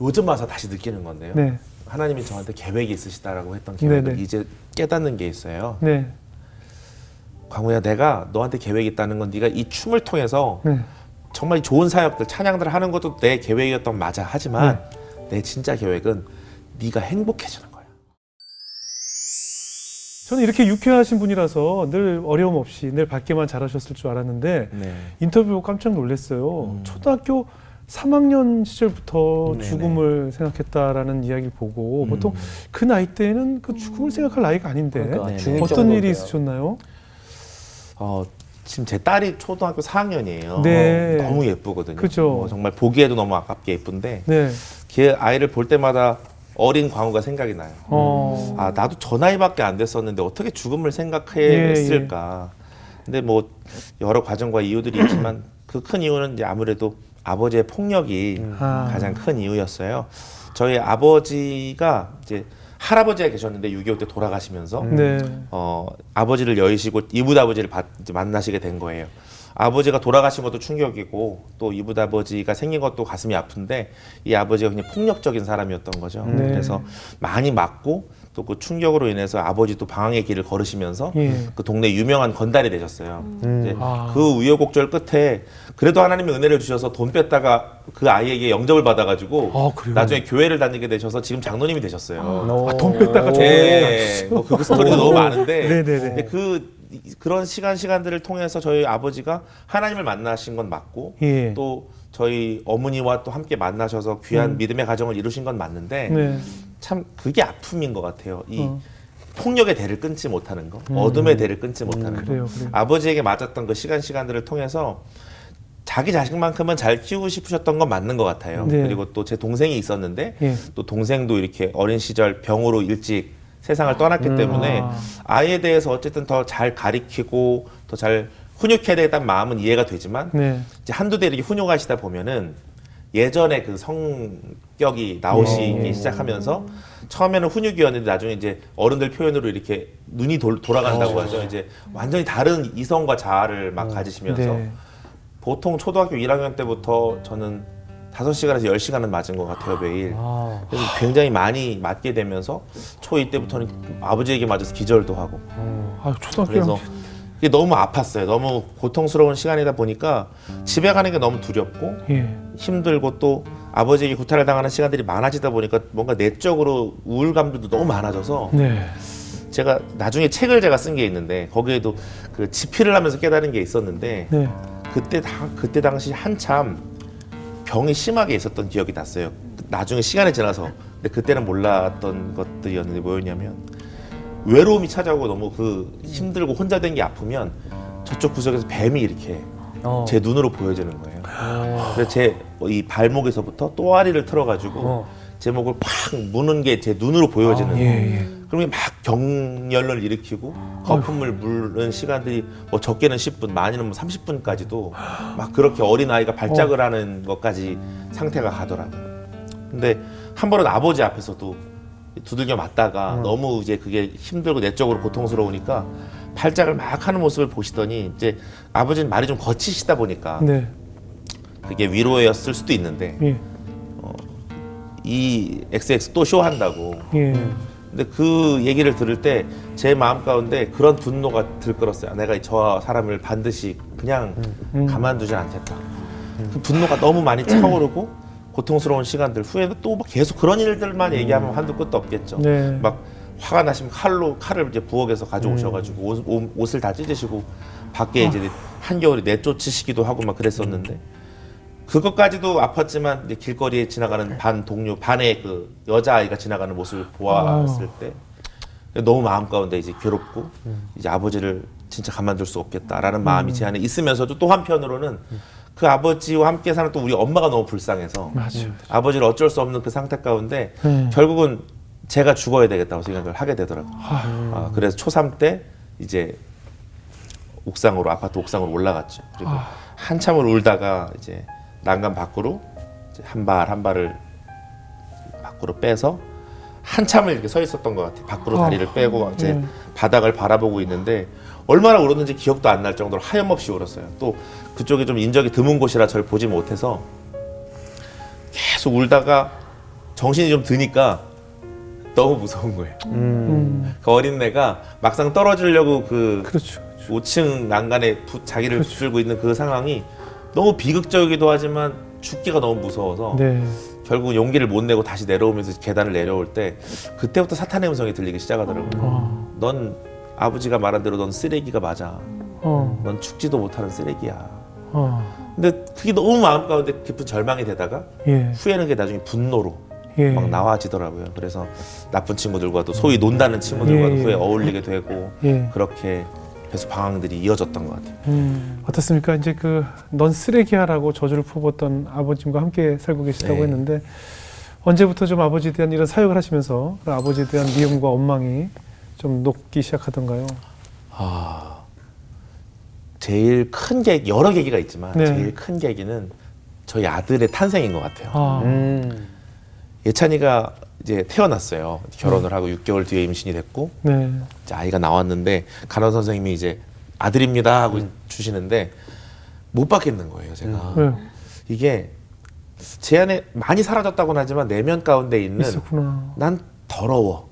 요즘 와서 다시 느끼는 건데요. 네. 하나님이 저한테 계획이 있으시다라고 했던 계획을 네네. 이제 깨닫는 게 있어요. 네. 광우야, 내가 너한테 계획이 있다는 건 네가 이 춤을 통해서 네. 정말 좋은 사역들, 찬양들을 하는 것도 내 계획이었던 건 맞아. 하지만 내 진짜 계획은 네가 행복해지는 거야. 저는 이렇게 유쾌하신 분이라서 늘 어려움 없이 늘 밝게만 잘하셨을 줄 알았는데 네. 인터뷰 보고 깜짝 놀랐어요. 음. 초등학교 3학년 시절부터 네네. 죽음을 생각했다라는 이야기를 보고 음. 보통 그 나이 때는 그 죽음을 생각할 나이가 아닌데 그러니까 네네. 중일 어떤 일이. 있으셨나요? 어, 지금 제 딸이 초등학교 4학년이에요. 네. 너무 예쁘거든요. 그죠. 어, 정말 보기에도 너무 아깝게 예쁜데 네. 걔 아이를 볼 때마다 어린 광우가 생각이 나요. 어. 아 나도 저 나이밖에 안 됐었는데 어떻게 죽음을 예, 생각했을까. 근데 뭐 여러 과정과 이유들이 있지만 그 큰 이유는 이제 아무래도 아버지의 폭력이 아. 가장 큰 이유였어요. 저희 아버지가 이제 할아버지가 계셨는데 6.25 때 돌아가시면서 네. 어, 아버지를 여의시고 이붓 아버지를 이제 만나시게 된 거예요. 아버지가 돌아가신 것도 충격이고 또 이붓 아버지가 생긴 것도 가슴이 아픈데 이 아버지가 그냥 폭력적인 사람이었던 거죠. 네. 그래서 많이 맞고 또 그 충격으로 인해서 아버지도 방황의 길을 걸으시면서 예. 그 동네 유명한 건달이 되셨어요. 이제 아. 그 우여곡절 끝에 그래도 하나님이 은혜를 주셔서 돈 뺐다가 그 아이에게 영접을 받아가지고 아? 나중에 교회를 다니게 되셔서 지금 장로님이 되셨어요. 아, 돈 뺐다가 저- 네, 뭐 그 스토리도 너무 많은데 네네네. 근데 그 이- 그런 시간 시간들을 통해서 저희 아버지가 하나님을 만나신 건 맞고 예. 또 저희 어머니와 또 함께 만나셔서 귀한 믿음의 가정을 이루신 건 맞는데 음. 네. 참 그게 아픔인 것 같아요. 이 어. 음. 폭력의 대를 끊지 못하는 거, 어둠의 대를 끊지 못하는 거. 그래요, 그래요. 아버지에게 맞았던 그 시간 시간들을 통해서 자기 자식만큼은 잘 키우고 싶으셨던 건 맞는 것 같아요. 네. 그리고 또 제 동생이 있었는데 예. 또 동생도 이렇게 어린 시절 병으로 일찍 세상을 떠났기 때문에 아. 아이에 대해서 어쨌든 더 잘 가리키고 더 잘 훈육해야 되겠다는 마음은 이해가 되지만 네. 이제 한두 대 이렇게 훈육하시다 보면은 예전에 그 성격이 나오시기 네. 시작하면서 처음에는 훈육이었는데 나중에 이제 어른들 표현으로 이렇게 눈이 돌, 돌아간다고 하죠. 이제 완전히 다른 이성과 자아를 막 가지시면서 네. 보통 초등학교 1학년 때부터 저는 5시간에서 10시간은 맞은 것 같아요, 매일. 아, 그래서 굉장히 많이 맞게 되면서 초2 때부터는 아버지에게 맞아서 기절도 하고 아, 초등학교 그래서 이게 너무 아팠어요. 너무 고통스러운 시간이다 보니까 집에 가는 게 너무 두렵고 예. 힘들고 또 아버지에게 구타를 당하는 시간들이 많아지다 보니까 뭔가 내적으로 우울감들도 너무 많아져서 네. 제가 나중에 책을 제가 쓴 게 있는데 거기에도 그 집필을 하면서 깨달은 게 있었는데 네. 그때 다 그때 당시 한참 병이 심하게 있었던 기억이 났어요. 나중에 시간이 지나서 근데 그때는 몰랐던 것들이었는데 뭐였냐면 외로움이 찾아오고 너무 그 힘들고 혼자 된 게 아프면 저쪽 구석에서 뱀이 이렇게 어. 제 눈으로 보여지는 거예요. 그래서 제 이 발목에서부터 또아리를 틀어가지고 어. 제 목을 팍 무는 게 제 눈으로 보여지는 아, 거예요. 예, 예. 그러면 막 경련을 일으키고 거품을 무는 시간들이 뭐 적게는 10분, 많이는 뭐 30분까지도 막 그렇게 어린 아이가 발작을 하는 것까지 상태가 가더라고요. 근데 한 번은 아버지 앞에서도 두들겨 맞다가 너무 이제 그게 힘들고 내적으로 고통스러우니까 발작을 막 하는 모습을 보시더니 이제 아버지는 말이 좀 거치시다 보니까 네. 그게 위로였을 수도 있는데 예. 이 XX 또 쇼한다고 예. 근데 그 얘기를 들을 때 제 마음 가운데 그런 분노가 들끓었어요. 내가 저 사람을 반드시 그냥 음. 가만두지 않겠다. 그 분노가 너무 많이 차오르고 고통스러운 시간들 후에는 또막 계속 그런 일들만 얘기하면 한두 끝도 없겠죠. 네. 막 화가 나시면 칼로 칼을 이제 부엌에서 가져오셔가지고 옷, 옷- 옷을 다 찢으시고 밖에 이제 한겨울에 내쫓으시기도 하고 막 그랬었는데 그것까지도 아팠지만 이제 길거리에 지나가는 반 동료 반의 그 여자 아이가 지나가는 모습을 보았을 때 너무 마음 가운데 이제 괴롭고 이제 아버지를 진짜 가만둘 수 없겠다라는 마음이 제 안에 있으면서도 또 한편으로는 그 아버지와 함께 사는 또 우리 엄마가 너무 불쌍해서 맞아요. 아버지를 어쩔 수 없는 그 상태 가운데 네. 결국은 제가 죽어야 되겠다고 생각을 하게 되더라고요. 아, 아, 그래서 초3 때 이제 옥상으로 아파트 옥상으로 올라갔죠. 그리고 아. 한참을 울다가 이제 난간 밖으로 한 발 한 발을 밖으로 빼서 한참을 이렇게 서 있었던 것 같아요. 밖으로 아. 다리를 빼고 이제 네. 바닥을 바라보고 있는데 얼마나 울었는지 기억도 안 날 정도로 하염없이 울었어요. 또 그쪽이 좀 인적이 드문 곳이라 저를 보지 못해서 계속 울다가 정신이 좀 드니까 너무 무서운 거예요. 음. 그 어린애가 막상 떨어지려고 그 그렇죠. 5층 난간에 부- 자기를 그렇죠. 붙들고 있는 그 상황이 너무 비극적이기도 하지만 죽기가 너무 무서워서 네. 결국 용기를 못 내고 다시 내려오면서 계단을 내려올 때 그때부터 사탄의 음성이 들리기 시작하더라고요. 어. 넌 아버지가 말한 대로 넌 쓰레기가 맞아. 어. 넌 죽지도 못하는 쓰레기야. 어. 근데 그게 너무 마음 가운데 깊은 절망이 되다가 예. 후에는 그게 나중에 분노로 예. 막 나와지더라고요. 그래서 나쁜 친구들과도 소위 논다는 친구들과도 예, 예. 후에 어울리게 되고 예. 그렇게 계속 방황들이 이어졌던 것 같아요. 음, 어떻습니까? 이제 그 넌 쓰레기야라고 저주를 퍼붓던 아버님과 함께 살고 계시다고 네. 했는데 언제부터 좀 아버지에 대한 이런 사역을 하시면서 그 아버지에 대한 미움과 원망이 좀 녹기 시작하던가요? 아 제일 큰 계기 여러 계기가 있지만 네. 제일 큰 계기는 저희 아들의 탄생인 것 같아요. 아, 음. 예찬이가 이제 태어났어요. 결혼을 하고 6개월 뒤에 임신이 됐고 네, 이제 아이가 나왔는데 간호 선생님이 이제 아들입니다 하고 주시는데 못 받겠는 거예요. 제가 왜요? 이게 제 안에 많이 사라졌다고는 하지만 내면 가운데 있는 있었구나. 난 더러워.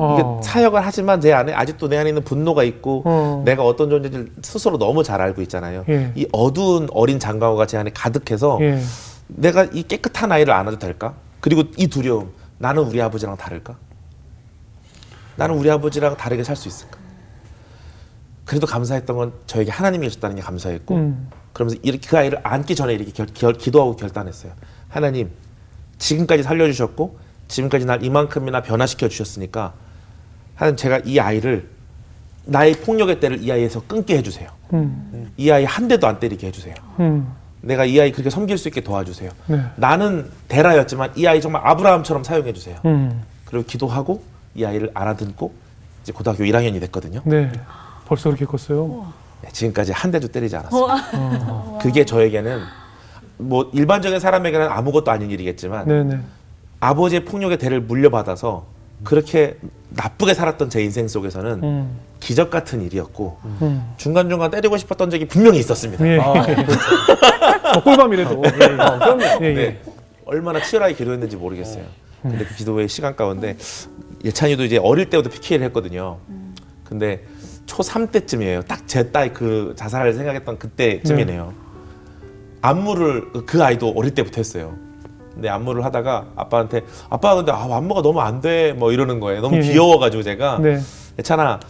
아, 이게 사역을 하지만 제 안에 아직도 내 안에 있는 분노가 있고 어. 내가 어떤 존재인지 스스로 너무 잘 알고 있잖아요. 예. 이 어두운 어린 장가오가 제 안에 가득해서 예, 내가 이 깨끗한 아이를 안아도 될까? 그리고 이 두려움. 나는 우리 아버지랑 다를까? 나는 우리 아버지랑 다르게 살 수 있을까? 그래도 감사했던 건 저에게 하나님이 계셨다는 게 감사했고 음, 그러면서 이렇게 그 아이를 안기 전에 이렇게 결, 결- 기도하고 결단했어요. 하나님, 지금까지 살려주셨고 지금까지 날 이만큼이나 변화시켜 주셨으니까 하나님 제가 이 아이를 나의 폭력의 때를 이 아이에서 끊게 해주세요. 음, 이 아이 한 대도 안 때리게 해주세요. 음, 내가 이 아이 그렇게 섬길 수 있게 도와주세요. 네, 나는 데라였지만 이 아이 정말 아브라함처럼 사용해 주세요. 음, 그리고 기도하고 이 아이를 알아듣고 이제 고등학교 1학년이 됐거든요. 네. 벌써 그렇게 컸어요. 네, 지금까지 한 대도 때리지 않았어요. 그게 저에게는 뭐 일반적인 사람에게는 아무것도 아닌 일이겠지만 네, 네. 아버지의 폭력의 대를 물려받아서 그렇게 나쁘게 살았던 제 인생 속에서는 음, 기적 같은 일이었고 음. 중간중간 때리고 싶었던 적이 분명히 있었습니다. 예. 아, 어, 꿀밤이라도. 어, 그럼요. 예, 예. 네. 얼마나 치열하게 기도했는지 모르겠어요. 근데 그 기도의 시간 가운데 예찬이도 이제 어릴 때부터 PK를 했거든요. 근데 초3 때쯤이에요. 딱 제 딸 그 자살을 생각했던 그때쯤이네요. 안무를 그 아이도 어릴 때부터 했어요. 근데 안무를 하다가 아빠한테 아빠 근데 아, 안무가 너무 안 돼. 뭐 이러는 거예요. 너무 예. 귀여워가지고 제가 네. 예찬아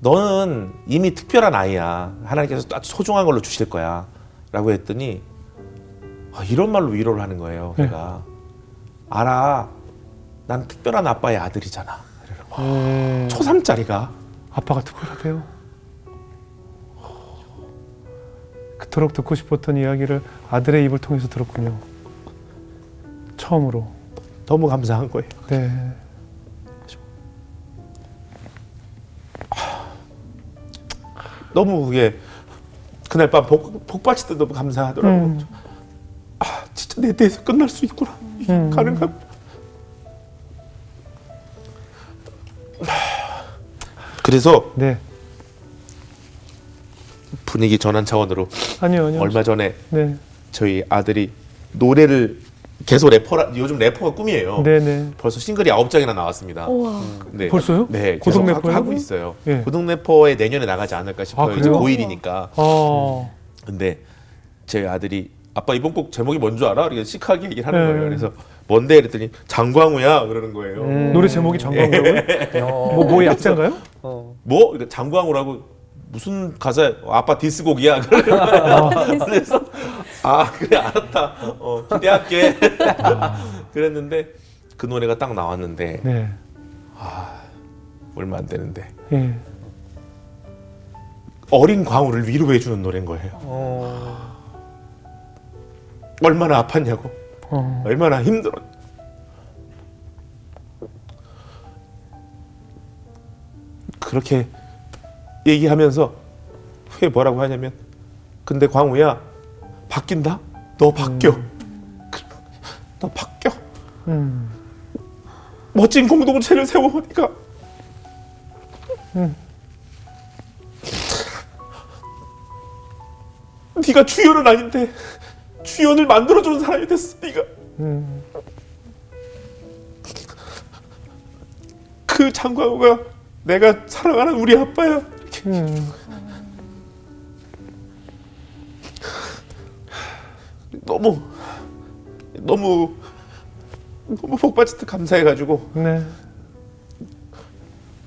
너는 이미 특별한 아이야 하나님께서 아주 소중한 걸로 주실 거야 라고 했더니 아, 이런 말로 위로를 하는 거예요 네. 걔가 알아 난 특별한 아빠의 아들이잖아. 음, 초3짜리가 아빠가 특별하대요. 그토록 듣고 싶었던 이야기를 아들의 입을 통해서 들었군요. 처음으로. 너무 감사한 거예요 네. 너무 그게 그날 밤 복, 복받칠 때 너무 감사하더라고요 음, 아 진짜 내 대에서 끝날 수 있구나 음. 가능한 그래서 네. 분위기 전환 차원으로 아니요, 아니요. 얼마 전에 네. 저희 아들이 노래를 계속 래퍼라 요즘 래퍼가 꿈이에요. 네, 네. 벌써 싱글이 아홉 장이나 나왔습니다. 우와. 네. 벌써요? 네, 고등 계속 하고, 래퍼요? 하고 있어요. 예. 고등 래퍼에 내년에 나가지 않을까 싶어요. 아, 이제 그래요? 고1이니까. 어. 근데 제 아들이 아빠 이번 곡 제목이 뭔 줄 알아? 이렇게 시크하게 얘기를 하는 네. 거예요. 그래서 뭔데? 그랬더니 장광우야 그러는 거예요. 음. 노래 제목이 장광우라고요? 어. 뭐, 뭐의 약자인가요? 어. 뭐? 그러니까 장광우라고 무슨 가사야? 아빠 디스곡이야. 그래서 아 그래 알았다. 어, 기대할게. 그랬는데 그 노래가 딱 나왔는데 네. 얼마 안 되는데 예. 어린 광우를 위로해 주는 노래인 거예요. 어. 얼마나 아팠냐고, 어. 얼마나 힘들어. 그렇게 얘기하면서 후에 뭐라고 하냐면, 근데 광우야 바뀐다. 너 바뀌어. 너 바뀌어. 음. 멋진 공동체를 세워보니까 음. 네가 주연은 아닌데 주연을 만들어주는 사람이 됐어 네가 음. 그 장광호가 내가 사랑하는 우리 아빠야. 음, 너무 너무 너무 복받쳤듯 감사해가지고 네.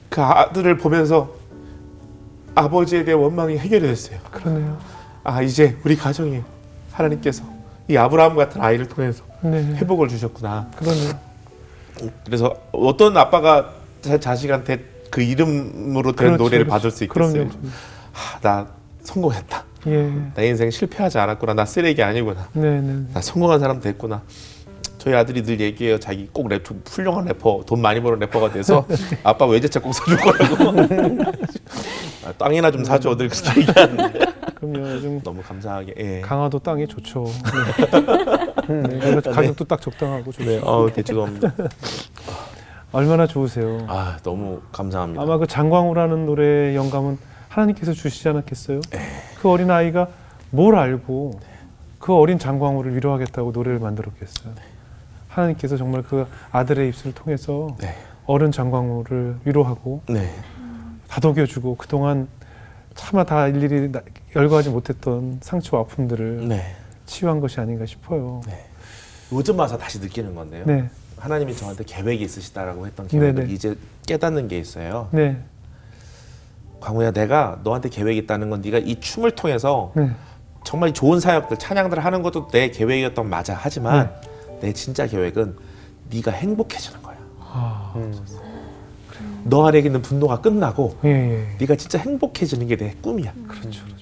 그 아들을 보면서 아버지에 대한 원망이 해결이 됐어요. 그러네요. 아 이제 우리 가정에 하나님께서 이 아브라함 같은 아이를 통해서 네. 회복을 주셨구나. 그러네요. 그래서 어떤 아빠가 자, 자식한테 그 이름으로 된 그렇죠, 노래를 그렇죠. 받을 수 있겠어요. 그럼요. 아, 나 성공했다. 예. 내 인생 실패하지 않았구나. 나 쓰레기 아니구나. 네, 네. 나 성공한 사람 됐구나. 저희 아들이 늘 얘기해요. 자기 꼭 래퍼, 훌륭한 래퍼, 돈 많이 버는 래퍼가 돼서 아빠 외제차 꼭 사줄 거라고. 아, 땅이나 좀 사줘. 늘 그렇게 얘기하는데. 그럼요. 요즘 너무 감사하게. 예. 강화도 땅이 좋죠. 네. 네, 가격도 딱 적당하고 좋죠. 네, 어, 죄송합니다. 얼마나 좋으세요. 아, 너무 감사합니다. 아마 그 장광우라는 노래의 영감은 하나님께서 주시지 않았겠어요? 네. 그 어린 아이가 뭘 알고 그 어린 장광우를 위로하겠다고 노래를 만들었겠어요. 하나님께서 정말 그 아들의 입술을 통해서 네, 어른 장광우를 위로하고 네, 다독여주고 그동안 차마 다 일일이 나- 열거하지 못했던 상처와 아픔들을 네. 치유한 것이 아닌가 싶어요. 요즘 와서 다시 느끼는 건데요. 네, 하나님이 저한테 계획이 있으시다라고 했던 계획을 네네. 이제 깨닫는 게 있어요. 네, 광우야, 내가 너한테 계획이 있다는 건 네가 이 춤을 통해서 네, 정말 좋은 사역들, 찬양들을 하는 것도 내 계획이었던 맞아. 하지만 내 진짜 계획은 네가 행복해지는 거야. 아, 너 안에 있는 분노가 끝나고 예, 예, 네가 진짜 행복해지는 게 내 꿈이야. 그렇죠, 그렇죠.